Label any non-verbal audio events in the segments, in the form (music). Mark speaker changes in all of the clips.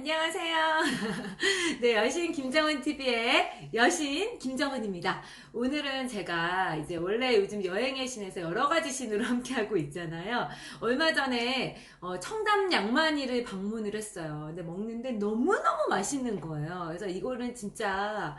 Speaker 1: 안녕하세요. (laughs) 네, 여신 김정은 TV의 여신 김정은입니다. 오늘은 제가 이제 원래 요즘 여행의 신에서 여러 가지 신으로 (laughs) 함께하고 있잖아요. 얼마 전에 어, 청담 양만이를 방문을 했어요. 근데 먹는데 너무너무 맛있는 거예요. 그래서 이거는 진짜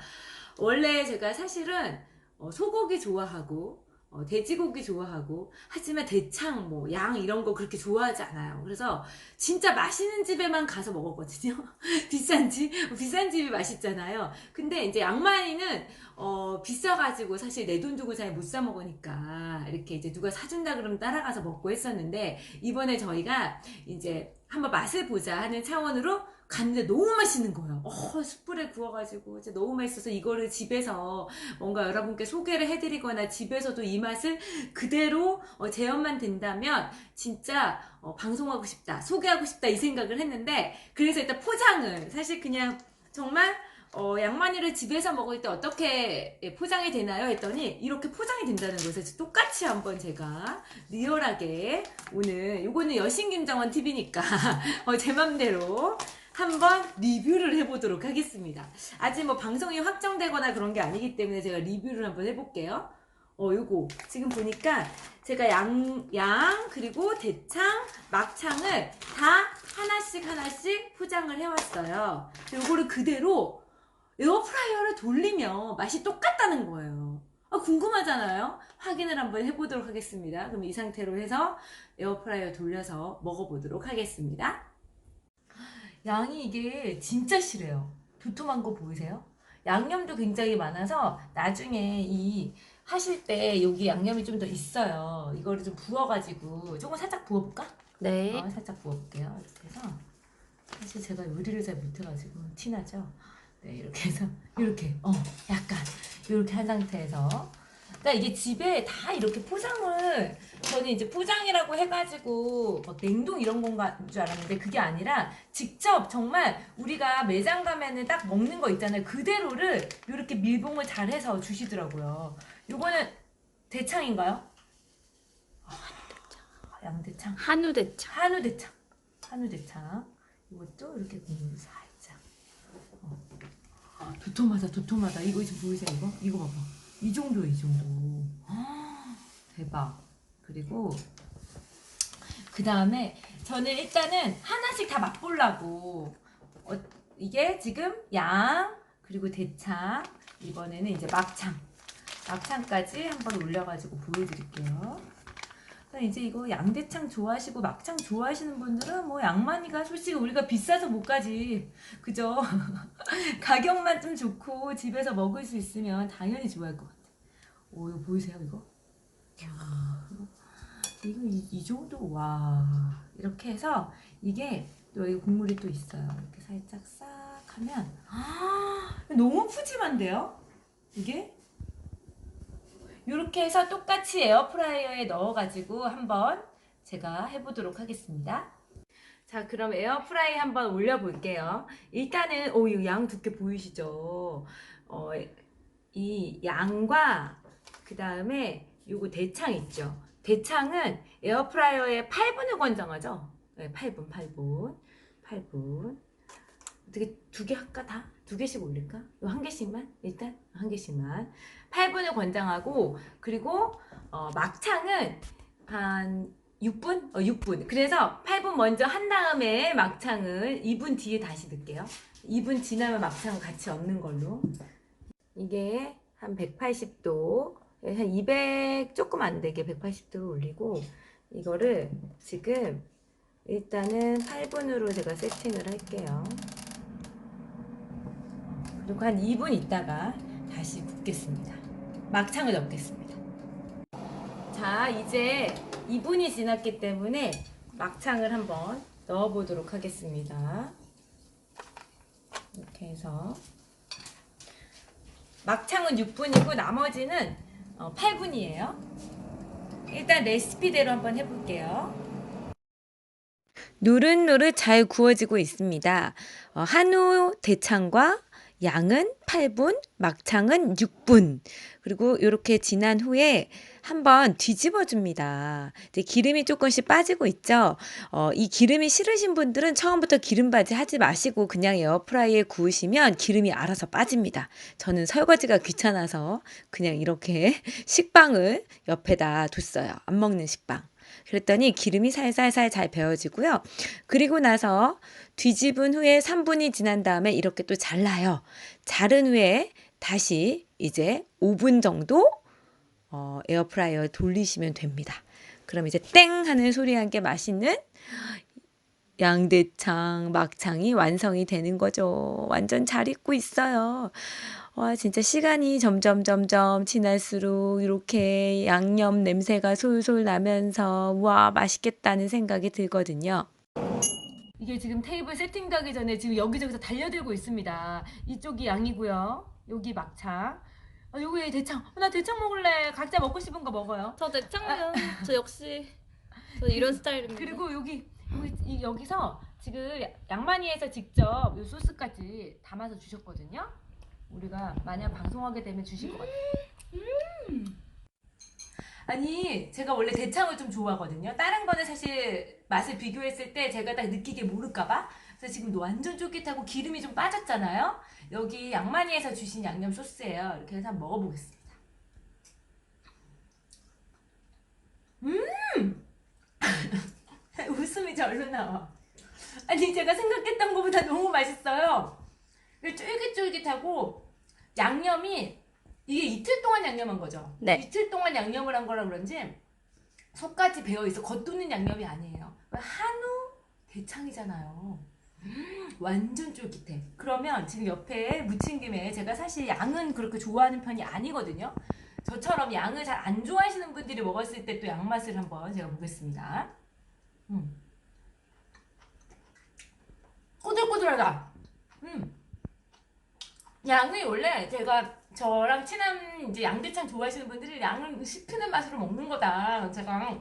Speaker 1: 원래 제가 사실은 어, 소고기 좋아하고 어, 돼지고기 좋아하고 하지만 대창 뭐 양 이런 거 그렇게 좋아하지 않아요. 그래서 진짜 맛있는 집에만 가서 먹었거든요. (laughs) 비싼 집 비싼 집이 맛있잖아요. 근데 이제 양만이는 어, 비싸가지고 사실 내 돈 주고 잘 못 사 먹으니까 이렇게 이제 누가 사준다 그러면 따라가서 먹고 했었는데 이번에 저희가 이제 한번 맛을 보자 하는 차원으로 갔는데 너무 맛있는 거예요. 어, 숯불에 구워가지고 이제 너무 맛있어서 이거를 집에서 뭔가 여러분께 소개를 해드리거나 집에서도 이 맛을 그대로 어, 재현만 된다면 진짜 어, 방송하고 싶다, 소개하고 싶다 이 생각을 했는데 그래서 일단 포장을 사실 그냥 정말 어, 양만이를 집에서 먹을 때 어떻게 예, 포장이 되나요? 했더니 이렇게 포장이 된다는 것을 똑같이 한번 제가 리얼하게 오늘 요거는 여신김정원 TV니까 (laughs) 어, 제 맘대로 한번 리뷰를 해보도록 하겠습니다. 아직 뭐 방송이 확정되거나 그런 게 아니기 때문에 제가 리뷰를 한번 해볼게요. 어, 요거 지금 보니까 제가 양, 양 그리고 대창, 막창을 다 하나씩 하나씩 포장을 해왔어요. 요거를 그대로 에어프라이어를 돌리면 맛이 똑같다는 거예요. 아, 궁금하잖아요? 확인을 한번 해보도록 하겠습니다. 그럼 이 상태로 해서 에어프라이어 돌려서 먹어보도록 하겠습니다. 양이 이게 진짜 실해요. 도톰한 거 보이세요? 양념도 굉장히 많아서 나중에 이 하실 때 여기 양념이 좀 더 있어요. 이거를 좀 부어가지고 조금 살짝 부어볼까?
Speaker 2: 네.
Speaker 1: 어, 살짝 부어볼게요. 이렇게 해서 사실 제가 요리를 잘 못해가지고 티나죠? 네 이렇게 해서 이렇게 어 약간 이렇게 한 상태에서 그러니까 이게 집에 다 이렇게 포장을 저는 이제 포장이라고 해가지고 막 냉동 이런 건가 줄 알았는데 그게 아니라 직접 정말 우리가 매장 가면은 딱 먹는 거 있잖아요 그대로를 이렇게 밀봉을 잘 해서 주시더라고요 요거는 대창인가요? 아, 양대창
Speaker 2: 한우대창.
Speaker 1: 한우 대창. 한우 대창. 이것도 이렇게 국물 살짝. 어. 아, 도톰하다, 도톰하다. 이거 지금 보이세요? 이거? 이거 봐봐. 이 정도, 이 정도. 아, 대박. 그리고 그 다음에 저는 일단은 하나씩 다 맛보려고. 어, 이게 지금 양 그리고 대창 이번에는 이제 막창. 막창까지 한번 올려가지고 보여드릴게요. 이제 이거 양대창 좋아하시고 막창 좋아하시는 분들은 뭐 양만이가 솔직히 우리가 비싸서 못 가지. 그죠? (laughs) 가격만 좀 좋고 집에서 먹을 수 있으면 당연히 좋아할 것 같아. 오 이거 보이세요 이거? 이거 이, 이 정도? 와. 이렇게 해서 이게 또 여기 국물이 또 있어요. 이렇게 살짝 싹 하면. 아 (gasps) 너무 푸짐한데요? 이게 이렇게 해서 똑같이 에어프라이어에 넣어가지고 한번 제가 해보도록 하겠습니다. 자, 그럼 에어프라이 한번 올려볼게요. 일단은, 오, 이양 두께 보이시죠? 어, 이 양과 그 다음에 요거 대창 있죠? 대창은 에어프라이어에 8분을 권장하죠? 네, 8분, 8분. 8분. 어떻게 두 개 할까 다? 두 개씩 올릴까? 한 개씩만? 일단 한 개씩만. 8분을 권장하고 그리고 어, 막창은 한 6분? 어, 6분. 그래서 8분 먼저 한 다음에 막창을 2분 뒤에 다시 넣을게요. 2분 지나면 막창 같이 얹는 걸로. 이게 한 180도, 한 200 조금 안 되게 180도로 올리고 이거를 지금 일단은 8분으로 제가 세팅을 할게요. 그리고 한 2분 있다가 다시 굽겠습니다. 막창을 넣겠습니다. 자, 이제 2분이 지났기 때문에 막창을 한번 넣어보도록 하겠습니다. 이렇게 해서 막창은 6분이고 나머지는 8분이에요. 일단 레시피대로 한번 해볼게요. 노릇노릇 잘 구워지고 있습니다. 어, 한우 대창과 양은
Speaker 2: 8분, 막창은 6분. 그리고 이렇게 지난 후에 한번 뒤집어 줍니다. 이제 기름이 조금씩 빠지고 있죠. 어, 이 기름이 싫으신 분들은 처음부터 기름바지 하지 마시고 그냥 에어프라이에 구우시면 기름이 알아서 빠집니다. 저는 설거지가 귀찮아서 그냥 이렇게 (laughs) 식빵을 옆에다 뒀어요. 안 먹는 식빵. 그랬더니 기름이 살살살 잘 배어지고요. 그리고 나서 뒤집은 후에 3분이 지난 다음에 이렇게 또 잘라요. 자른 후에 다시 이제 5분 정도 어, 에어프라이어에 돌리시면 됩니다. 그럼 이제 땡 하는 소리 한게 맛있는 양대창, 막창이 완성이 되는 거죠. 완전 잘 익고 있어요. 와, 진짜 시간이 점점 점점 지날수록 이렇게 양념 냄새가 솔솔 나면서 와, 맛있겠다는 생각이 들거든요.
Speaker 1: 이게 지금 테이블 세팅되기 전에 지금 여기저기서 달려들고 있습니다. 이쪽이 양이고요. 여기 막창. 어, 여기 대창. 어, 나 대창 먹을래. 각자 먹고 싶은 거 먹어요.
Speaker 3: 저 대창면 저 역시 저 이런 스타일입니다.
Speaker 1: 그리고 여기 이- 여기서 지금 양만이에서 직접 이 소스까지 담아서 주셨거든요. 우리가 만약 방송하게 되면 주실 것 같아요. 아니 제가 원래 대창을 좀 좋아하거든요. 다른 거는 사실 맛을 비교했을 때 제가 딱 느끼게 모를까봐. 그래서 지금 완전 쫄깃하고 기름이 좀 빠졌잖아요. 여기 양만이에서 주신 양념 소스예요. 이렇게 해서 한번 먹어보겠습니다. 음! 절로 나와. 아니 제가 생각했던 것보다 너무 맛있어요. 쫄깃쫄깃하고 양념이 이게 이틀 동안 양념한 거죠.
Speaker 3: 네.
Speaker 1: 이틀 동안 양념을 한 거라 그런지 속까지 배어 있어 겉도는 양념이 아니에요. 한우 대창이잖아요. 음, 완전 쫄깃해. 그러면 지금 옆에 무친 김에 제가 사실 양은 그렇게 좋아하는 편이 아니거든요. 저처럼 양을 잘 안 좋아하시는 분들이 먹었을 때 또 양 맛을 한번 제가 보겠습니다. 음. 꼬들꼬들하다. 음. 양이 원래 제가 저랑 친한 이제 양대창 좋아하시는 분들이 양을 씹히는 맛으로 먹는 거다. 제가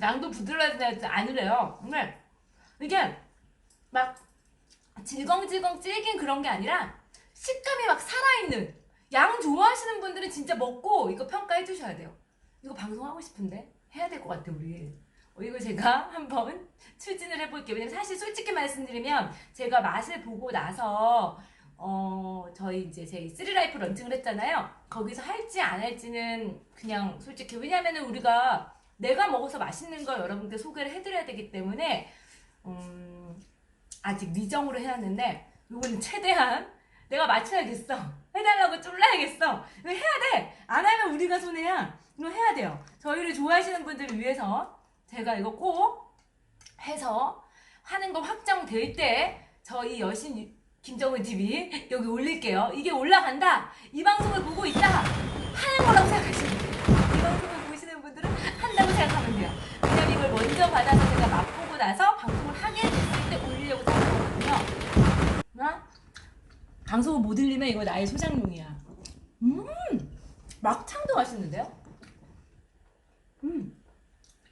Speaker 1: 양도 부드러워지 않으래요. 근데 이게 막 질겅질겅 질긴 그런 게 아니라 식감이 막 살아있는 양 좋아하시는 분들은 진짜 먹고 이거 평가해 주셔야 돼요. 이거 방송하고 싶은데 해야 될 것 같아 우리. 어, 이거 제가 (laughs) 한번 추진을 해볼게요. 왜냐면 사실 솔직히 말씀드리면 제가 맛을 보고 나서 어 저희 이제 제 쓰리라이프 런칭을 했잖아요. 거기서 할지 안 할지는 그냥 솔직히 왜냐면은 우리가 내가 먹어서 맛있는 걸 여러분께 소개를 해드려야 되기 때문에 음, 아직 미정으로 해놨는데 이거는 최대한 내가 맞춰야겠어. 해달라고 쫄라야겠어. 해야 돼. 안 하면 우리가 손해야. 이거 해야 돼요. 저희를 좋아하시는 분들을 위해서 제가 이거 꼭 해서 하는 거 확정될 때 저희 여신 유- 김정은 TV 여기 올릴게요. 이게 올라간다. 이 방송을 보고 있다. 하는 거라고 생각하시면 돼요. 이 방송을 보시는 분들은 한다고 생각하면 돼요. 왜냐면 이걸 먼저 받아서 제가 맛보고 나서 방송을 하게 됐을 때 올리려고 생각하거든요. 나 방송을 못 올리면 이거 나의 소장용이야. 음, 막창도 맛있는데요? 음,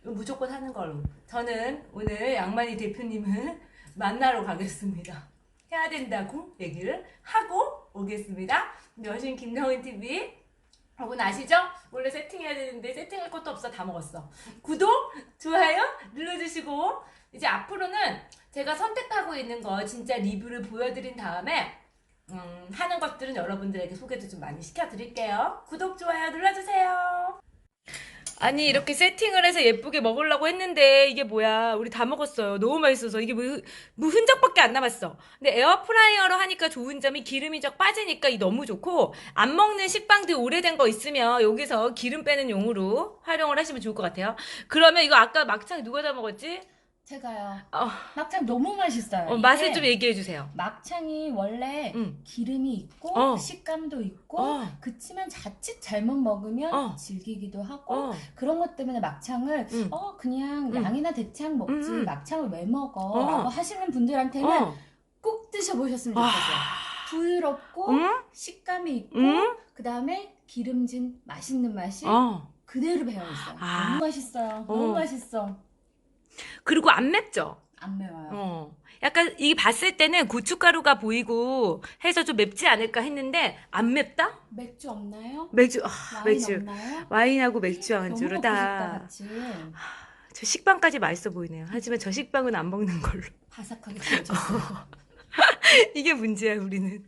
Speaker 1: 무조건 하는 걸로. 저는 오늘 양만희 대표님을 (laughs) 만나러 가겠습니다. 해야 된다고 얘기를 하고 오겠습니다. 여신 김정은 TV 여러분 아시죠? 원래 세팅해야 되는데 세팅할 것도 없어 다 먹었어. 구독, 좋아요 눌러주시고 이제 앞으로는 제가 선택하고 있는 거 진짜 리뷰를 보여드린 다음에 음, 하는 것들은 여러분들에게 소개도 좀 많이 시켜드릴게요. 구독, 좋아요 눌러주세요. 아니 이렇게 세팅을 해서 예쁘게 먹으려고 했는데 이게 뭐야? 우리 다 먹었어요. 너무 맛있어서. 이게 뭐, 뭐 흔적밖에 안 남았어. 근데 에어프라이어로 하니까 좋은 점이 기름이 적 빠지니까 이 너무 좋고 안 먹는 식빵들 오래된 거 있으면 여기서 기름 빼는 용으로 활용을 하시면 좋을 것 같아요. 그러면 이거 아까 막창 누가 다 먹었지?
Speaker 4: 제가요.
Speaker 1: 어,
Speaker 4: 막창 너무 맛있어요.
Speaker 1: 어,
Speaker 4: 이게
Speaker 1: 맛을 좀 얘기해 주세요
Speaker 4: 막창이 원래
Speaker 1: 응.
Speaker 4: 기름이 있고
Speaker 1: 어.
Speaker 4: 식감도 있고
Speaker 1: 어.
Speaker 4: 그치만 자칫 잘못 먹으면
Speaker 1: 어.
Speaker 4: 질기기도 하고
Speaker 1: 어,
Speaker 4: 그런 것 때문에 막창을
Speaker 1: 응.
Speaker 4: 어 그냥
Speaker 1: 응.
Speaker 4: 양이나 대창 먹지
Speaker 1: 응, 응.
Speaker 4: 막창을 왜 먹어?
Speaker 1: 어.
Speaker 4: 라고 하시는 분들한테는
Speaker 1: 어.
Speaker 4: 꼭 드셔보셨으면 좋겠어요.
Speaker 1: 아,
Speaker 4: 부드럽고
Speaker 1: 응?
Speaker 4: 식감이 있고
Speaker 1: 응?
Speaker 4: 그 다음에 기름진 맛있는 맛이
Speaker 1: 어.
Speaker 4: 그대로 배어 있어요.
Speaker 1: 아.
Speaker 4: 너무 맛있어요.
Speaker 1: 어.
Speaker 4: 너무 맛있어.
Speaker 1: 그리고 안 맵죠?
Speaker 4: 안 매워요.
Speaker 2: 어. 약간 이 봤을 때는 고춧가루가 보이고 해서 좀 맵지 않을까 했는데 안 맵다?
Speaker 4: 맥주 없나요?
Speaker 2: 맥주 아,
Speaker 4: 와인
Speaker 2: 맥주
Speaker 4: 없나요?
Speaker 2: 와인하고 맥주
Speaker 4: 너무
Speaker 2: 안주로
Speaker 4: 먹고 싶다
Speaker 2: 다.
Speaker 4: 같이
Speaker 2: 저 식빵까지 맛있어 보이네요. 하지만 저 식빵은 안 먹는 걸로.
Speaker 4: 바삭하게 구워졌어요. (laughs) (laughs)
Speaker 2: 이게 문제야 우리는.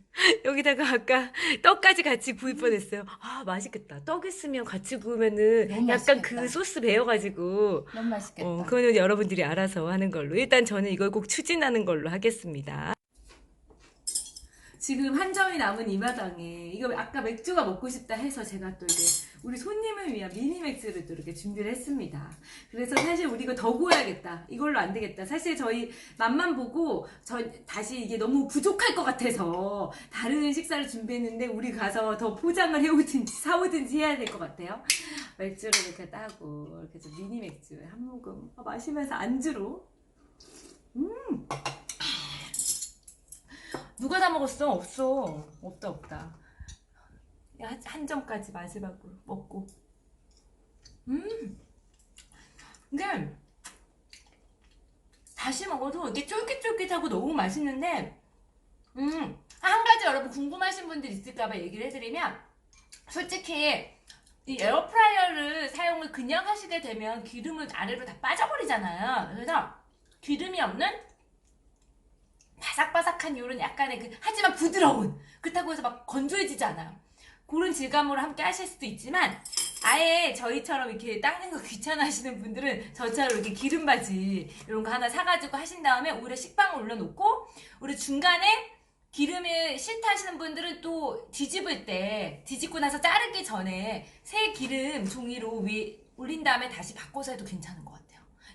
Speaker 2: 여기다가 아까 떡까지 같이 구울 뻔했어요. 아 맛있겠다. 떡 있으면 같이 구우면은
Speaker 4: 너무
Speaker 2: 약간
Speaker 4: 맛있겠다.
Speaker 2: 그 소스 배어가지고.
Speaker 4: 너무 맛있겠다.
Speaker 2: 어, 그거는 여러분들이 알아서 하는 걸로. 일단 저는 이걸 꼭 추진하는 걸로 하겠습니다.
Speaker 1: 지금 한 점이 남은 이 마당에 이거 아까 맥주가 먹고 싶다 해서 제가 또 이제 우리 손님을 위한 미니 맥주를 또 이렇게 준비를 했습니다. 그래서 사실 우리 이거 더 구워야겠다. 이걸로 안 되겠다. 사실 저희 맛만 보고 저 다시 이게 너무 부족할 것 같아서 다른 식사를 준비했는데 우리 가서 더 포장을 해오든지 사오든지 해야 될 것 같아요. 맥주를 이렇게 따고 이렇게 좀 미니 맥주 한 모금 마시면서 안주로 누가 다 먹었어? 없어. 없다, 없다. 한, 한 점까지 마지막으로 먹고. 음! 근데, 다시 먹어도 이게 쫄깃쫄깃하고 너무 맛있는데, 음, 한 가지 여러분 궁금하신 분들 있을까봐 얘기를 해드리면, 솔직히, 이 에어프라이어를 사용을 그냥 하시게 되면 기름은 아래로 다 빠져버리잖아요. 그래서 기름이 없는 바삭바삭한 요런 약간의 그 하지만 부드러운 그렇다고 해서 막 건조해지지 않아요. 그런 질감으로 함께 하실 수도 있지만 아예 저희처럼 이렇게 닦는 거 (laughs) 귀찮아하시는 분들은 저처럼 이렇게 기름바지 이런 거 하나 사가지고 하신 다음에 오히려 식빵을 올려놓고 우리 중간에 기름을 싫다 하시는 분들은 또 뒤집을 때 뒤집고 나서 자르기 전에 새 기름 종이로 위에 올린 다음에 다시 바꿔서 해도 괜찮은 것 같아요.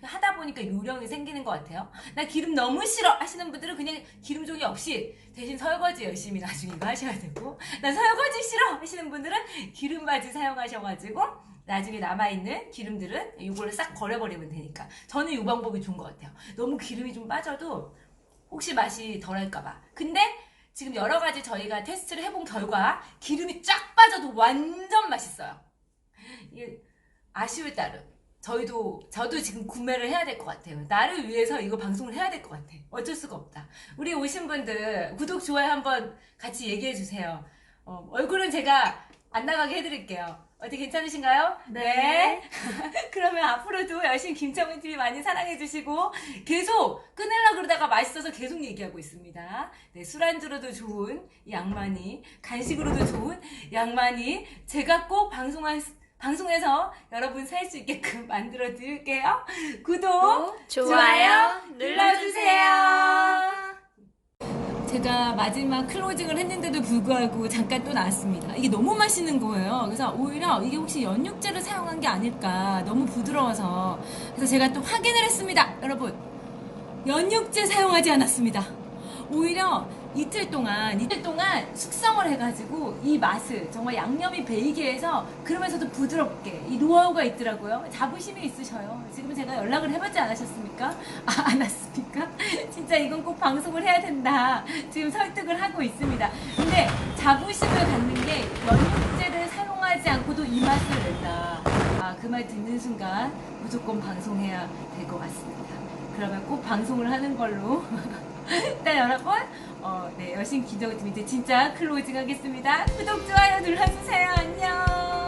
Speaker 1: 하다 보니까 요령이 생기는 것 같아요. 나 기름 너무 싫어 하시는 분들은 그냥 기름 종이 없이 대신 설거지 열심히 나중에 하셔야 되고 나 설거지 싫어 하시는 분들은 기름 바지 사용하셔가지고 나중에 남아있는 기름들은 이걸로 싹 버려버리면 되니까 저는 이 방법이 좋은 것 같아요. 너무 기름이 좀 빠져도 혹시 맛이 덜할까봐. 근데 지금 여러 가지 저희가 테스트를 해본 결과 기름이 쫙 빠져도 완전 맛있어요. 이게 아쉬울 따름. 저희도 저도 지금 구매를 해야 될 것 같아요. 나를 위해서 이거 방송을 해야 될 것 같아. 어쩔 수가 없다. 우리 오신 분들 구독 좋아요 한번 같이 얘기해 주세요. 어, 얼굴은 제가 안 나가게 해드릴게요. 어떻게 괜찮으신가요? 네. (laughs) 그러면 앞으로도 열심히 김정은 TV 많이 사랑해 주시고 계속 끊으려 그러다가 맛있어서 계속 얘기하고 있습니다. 네, 술안주로도 좋은 이 양만이, 간식으로도 좋은 양만이 제가 꼭 방송할 방송에서 여러분 살 수 있게끔 (laughs) 만들어 드릴게요. 구독, 좋아요 눌러주세요. 제가 마지막 클로징을 했는데도 불구하고 잠깐 또 나왔습니다. 이게 너무 맛있는 거예요. 그래서 오히려 이게 혹시 연육제를 사용한 게 아닐까. 너무 부드러워서. 그래서 제가 또 확인을 했습니다. 여러분. 연육제 사용하지 않았습니다. 오히려 이틀 동안, 이틀 동안 숙성을 해가지고 이 맛을 정말 양념이 배이게 해서 그러면서도 부드럽게 이 노하우가 있더라고요. 자부심이 있으셔요. 지금 제가 연락을 해봤지 않으셨습니까? 아, 안 왔습니까? (laughs) 진짜 이건 꼭 방송을 해야 된다. 지금 설득을 하고 있습니다. 근데 자부심을 갖는 게 연육제를 사용하지 않고도 이 맛을 낸다. 아, 그 말 듣는 순간 무조건 방송해야 될 것 같습니다. 그러면 꼭 방송을 하는 걸로. (laughs) 일단 여러분, 어, 네, 여신 기적팀 이제 진짜 클로징 하겠습니다. 구독, 좋아요 눌러주세요. 안녕.